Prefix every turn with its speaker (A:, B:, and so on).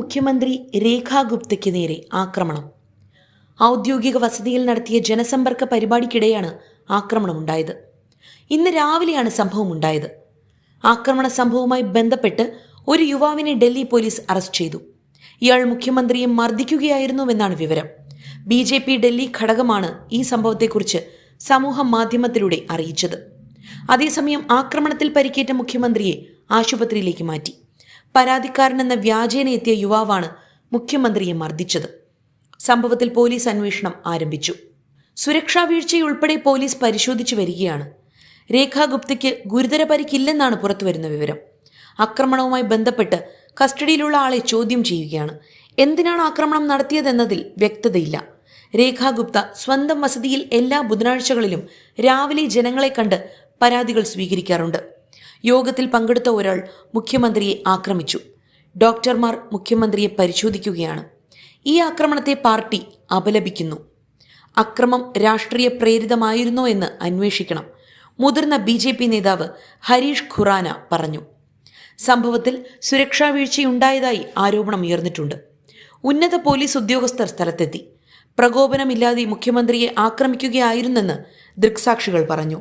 A: മുഖ്യമന്ത്രി രേഖാ ഗുപ്തയ്ക്ക് നേരെ ആക്രമണം. ഔദ്യോഗിക വസതിയിൽ നടത്തിയ ജനസമ്പർക്ക പരിപാടിക്കിടെയാണ് ആക്രമണമുണ്ടായത്. ഇന്ന് രാവിലെയാണ് സംഭവം ഉണ്ടായത് ആക്രമണ സംഭവവുമായി ബന്ധപ്പെട്ട് ഒരു യുവാവിനെ ഡൽഹി പോലീസ് അറസ്റ്റ് ചെയ്തു. ഇയാൾ മുഖ്യമന്ത്രിയെ മർദ്ദിക്കുകയായിരുന്നുവെന്നാണ് വിവരം. ബി ജെ പി ഡൽഹി ഘടകമാണ് ഈ സംഭവത്തെക്കുറിച്ച് സമൂഹ മാധ്യമത്തിലൂടെ അറിയിച്ചത്. അതേസമയം ആക്രമണത്തിൽ പരിക്കേറ്റ മുഖ്യമന്ത്രിയെ ആശുപത്രിയിലേക്ക് മാറ്റി. പരാതിക്കാരനെന്ന വ്യാജേന എത്തിയ യുവാവാണ് മുഖ്യമന്ത്രിയെ മർദ്ദിച്ചത്. സംഭവത്തിൽ പോലീസ് അന്വേഷണം ആരംഭിച്ചു. സുരക്ഷാ വീഴ്ചയുൾപ്പെടെ പോലീസ് പരിശോധിച്ചു വരികയാണ്. രേഖാ ഗുപ്തയ്ക്ക് ഗുരുതര പരിക്കില്ലെന്നാണ് പുറത്തുവരുന്ന വിവരം. ആക്രമണവുമായി ബന്ധപ്പെട്ട് കസ്റ്റഡിയിലുള്ള ആളെ ചോദ്യം ചെയ്യുകയാണ്. എന്തിനാണ് ആക്രമണം നടത്തിയതെന്നതിൽ വ്യക്തതയില്ല. രേഖാ ഗുപ്ത സ്വന്തം വസതിയിൽ എല്ലാ ബുധനാഴ്ചകളിലും രാവിലെ ജനങ്ങളെ കണ്ട് പരാതികൾ സ്വീകരിക്കാറുണ്ട്. യോഗത്തിൽ പങ്കെടുത്ത ഒരാൾ മുഖ്യമന്ത്രിയെ ആക്രമിച്ചു. ഡോക്ടർമാർ മുഖ്യമന്ത്രിയെ പരിശോധിക്കുകയാണ്. ഈ ആക്രമണത്തെ പാർട്ടി അപലപിക്കുന്നു. അക്രമം രാഷ്ട്രീയ പ്രേരിതമായിരുന്നോ എന്ന് അന്വേഷിക്കണം മുതിർന്ന ബി ജെ പി നേതാവ് ഹരീഷ് ഖുറാന പറഞ്ഞു. സംഭവത്തിൽ സുരക്ഷാ വീഴ്ചയുണ്ടായതായി ആരോപണം ഉയർന്നിട്ടുണ്ട്. ഉന്നത പോലീസ് ഉദ്യോഗസ്ഥർ സ്ഥലത്തെത്തി. പ്രകോപനമില്ലാതെ മുഖ്യമന്ത്രിയെ ആക്രമിക്കുകയായിരുന്നെന്ന് ദൃക്സാക്ഷികൾ പറഞ്ഞു.